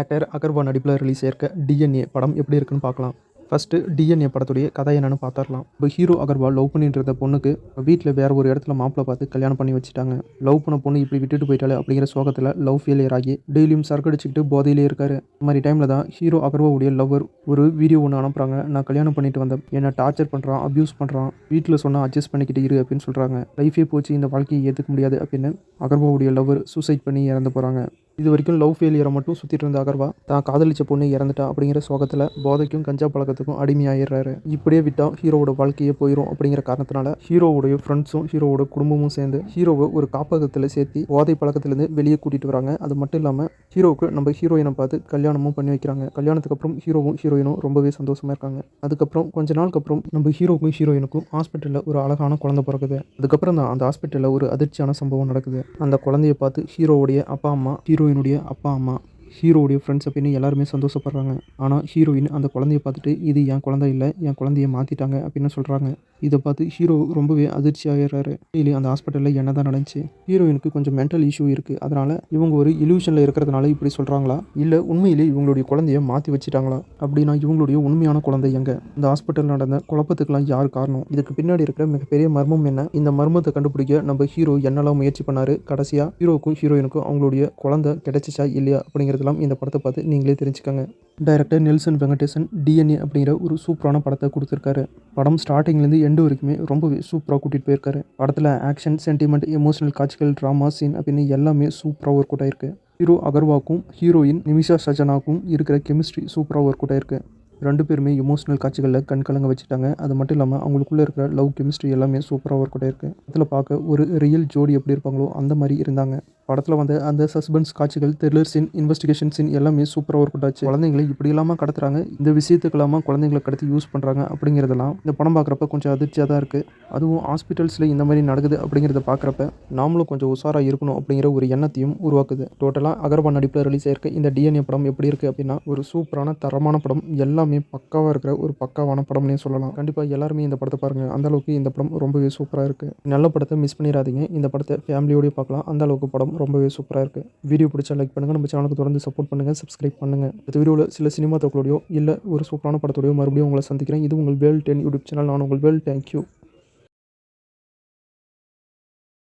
Actor அகர்வா நடிப்பில் release ஆயிருக்க DNA படம் எப்படி இருக்குன்னு பார்க்கலாம். ஃபஸ்ட்டு டிஎன்ஏ படத்துடைய கதை என்னென்னு பார்த்துடலாம். இப்போ ஹீரோ அகர்வால் லவ் பண்ணிட்டு பொண்ணுக்கு வீட்டில் வேறு ஒரு இடத்துல மாப்பிள்ளை பார்த்து கல்யாணம் பண்ணி வச்சுட்டாங்க. லவ் பண்ண பொண்ணு இப்படி விட்டுட்டு போயிட்டாலே அப்படிங்கிற சோகத்தில் லவ் ஃபெயிலியர் ஆகி டெய்லியும் சரக்கடிச்சிக்கிட்டு போதையிலே இருக்காரு. இந்த மாதிரி டைமில் தான் ஹீரோ அகர்வாவுடைய லவ்வர் ஒரு வீடியோ ஒன்று அனுப்புகிறாங்க நான் கல்யாணம் பண்ணிட்டு வந்தேன். என்னை டார்ச்சர் பண்ணுறான் அப்யூஸ் பண்ணுறான் வீட்டில் சொன்னால் அட்ஜஸ்ட் பண்ணிக்கிட்டு இரு அப்படின்னு சொல்கிறாங்க லைஃபே போச்சு இந்த வாழ்க்கையை ஏற்றுக்க முடியாது அப்படின்னு அகர்வாவுடைய லவ்வர் சூசைட் பண்ணி இறந்து போகிறாங்க இது வரைக்கும் லவ் ஃபெயிலியரை மட்டும் சுற்றிட்டு இருந்த அகர்வா தான் காதலிச்ச பொண்ணு இறந்துட்டா அப்படிங்கிற சோகத்தில் போதைக்கும் கஞ்சா பழக்கத்துக்கும் அடிமையாயிடுறாரு. இப்படியே விட்டால் ஹீரோவோட வாழ்க்கையே போயிடும் அப்படிங்கிற காரணத்தினால ஹீரோவோடைய ஃப்ரெண்ட்ஸும் ஹீரோவோட குடும்பமும் சேர்ந்து ஹீரோவை ஒரு காப்பகத்தில் சேர்த்து போதை பழக்கத்துலேருந்து வெளியே கூட்டிகிட்டு வராங்க. அது மட்டும் இல்லாமல் ஹீரோவுக்கு நம்ம ஹீரோயினை பார்த்து கல்யாணமும் பண்ணி வைக்கிறாங்க. கல்யாணத்துக்கு அப்புறம் ஹீரோவும் ஹீரோயினும் ரொம்பவே சந்தோஷமாக இருக்காங்க. அதுக்கப்புறம் கொஞ்ச நாளுக்கு அப்புறம் நம்ம ஹீரோவுக்கும் ஹீரோயினுக்கும் ஹாஸ்பிட்டலில் ஒரு அழகான குழந்தை பிறக்குது. அதுக்கப்புறம் தான் அந்த ஹாஸ்பிட்டலில் ஒரு அதிர்ச்சியான சம்பவம் நடக்குது. அந்த குழந்தைய பார்த்து ஹீரோவுடைய அப்பா அம்மா ஹீரோ ஹீரோயினுடைய அப்பா அம்மா ஹீரோவுடைய ஃப்ரெண்ட்ஸ் அப்படின்னு எல்லாருமே சந்தோஷப்படுறாங்க. ஆனால் ஹீரோயின் அந்த குழந்தைய பார்த்துட்டு இது என் குழந்தை இல்லை என் குழந்தைய மாற்றிட்டாங்க அப்படின்னு சொல்கிறாங்க இதை பார்த்து ஹீரோ ரொம்பவே அதிர்ச்சி ஆகிடுறாரு டெய்லி அந்த ஹாஸ்பிட்டலில் என்ன தான் நடந்துச்சு ஹீரோயினுக்கு கொஞ்சம் மென்டல் இஷ்யூ இருக்குது அதனால் இவங்க ஒரு இலூஷனில் இருக்கிறதுனால இப்படி சொல்கிறாங்களா இல்லை உண்மையிலே இவங்களுடைய குழந்தைய மாற்றி வச்சுட்டாங்களா? அப்படின்னா இவங்களுடைய உண்மையான குழந்தை எங்கே? இந்த ஹாஸ்பிட்டல் நடந்த குழப்பத்துக்கெல்லாம் யார் காரணம்? இதுக்கு பின்னாடி இருக்கிற மிகப்பெரிய மர்மம் என்ன? இந்த மர்மத்தை கண்டுபிடிக்க நம்ம ஹீரோ என்னெல்லாம் முயற்சி பண்ணாரு? கடைசியாக ஹீரோவுக்கும் ஹீரோயினுக்கும் அவங்களுடைய குழந்தை கிடைச்சிச்சா இல்லையா அப்படிங்கிறதெல்லாம் இந்த படத்தை பார்த்து நீங்களே தெரிஞ்சுக்கங்க. டைரக்டர் நெல்சன் வெங்கடேசன் டிஎன்ஏ அப்படிங்கிற ஒரு சூப்பரான படத்தை கொடுத்துருக்காரு. படம் ஸ்டார்டிங்லேருந்து எண்டு வரைக்குமே ரொம்பவே சூப்பராக கூட்டிகிட்டு போயிருக்காரு. படத்தில் ஆக்ஷன் சென்டிமெண்ட் எமோஷனல் காட்சிகள் ட்ராமா சீன் அப்படின்னு எல்லாமே சூப்பராக ஒர்க் அவுட் ஆயிருக்கு. ஹீரோ அகர்வாக்கும் ஹீரோயின் நிமிஷா சஜனாக்கும் இருக்கிற கெமிஸ்ட்ரி சூப்பராக ஒர்க் அவுட் ஆயிருக்கு. ரெண்டு பேருமே எமோஷனல் காட்சிகளில் கண் கலங்க வச்சுட்டாங்க. அது மட்டும் இல்லாமல் அவங்களுக்குள்ளே இருக்கிற லவ் கெமிஸ்ட்ரி எல்லாமே சூப்பராக ஒர்க் அவுட் ஆயிருக்கு. அதில் பார்க்க ஒரு ரியல் ஜோடி எப்படி இருப்பாங்களோ அந்த மாதிரி இருந்தாங்க. படத்தில் வந்து அந்த சஸ்பென்ஸ் காட்சிகள் த்ரில்லர் சீன் இன்வெஸ்டிகேஷன் சீன் எல்லாமே சூப்பராக ஒர்க் அவுட் ஆச்சு. குழந்தைங்களை இப்படி இல்லாமல் கடத்துறாங்க. இந்த விஷயத்துக்கு இல்லாமல் குழந்தைங்களை கடத்தி யூஸ் பண்ணுறாங்க அப்படிங்கிறதெல்லாம் இந்த படம் பார்க்குறப்ப கொஞ்சம் அதிர்ச்சியாக தான் இருக்குது அதுவும் ஹாஸ்பிட்டல்ஸில் இந்த மாதிரி நடக்குது அப்படிங்கிறத பார்க்குறப்ப நாமளும் கொஞ்சம் உஷாராக இருக்கணும் அப்படிங்கிற ஒரு எண்ணத்தையும் உருவாக்குது. டோட்டலாக அகர்வான் நடிப்பில் ரிலீஸ் ஆயிருக்க இந்த டிஎன்ஏ படம் எப்படி இருக்குது அப்படின்னா ஒரு சூப்பரான தரமான படம். எல்லாமே பக்காவாக இருக்கிற ஒரு பக்காவான படம்னே சொல்லலாம். கண்டிப்பாக எல்லாருமே இந்த படத்தை பாருங்கள் அந்தளவுக்கு இந்த படம் ரொம்பவே சூப்பராக இருக்குது நல்ல படத்தை மிஸ் பண்ணிடாதீங்க. இந்த படத்தை ஃபேமிலியோடய பார்க்கலாம். அந்தளவுக்கு படம் ரொம்பவே சூப்பராக இருக்குது வீடியோ பிடிச்சா லைக் பண்ணுங்கள் நம்ம சேனலுக்கு தொடர்ந்து சப்போர்ட் பண்ணுங்கள் சப்ஸ்கிரைப் பண்ணுங்கள் இந்த வீடியோவில் சில சினிமா தோக்களோடையோ இல்லை ஒரு சூப்பரான படத்தோடையோ மறுபடியும் உங்களை சந்திக்கிறேன். இது உங்கள் வேல் டென் யூடியூப் சேனல் நான் உங்கள் வேல் தேங்க்யூ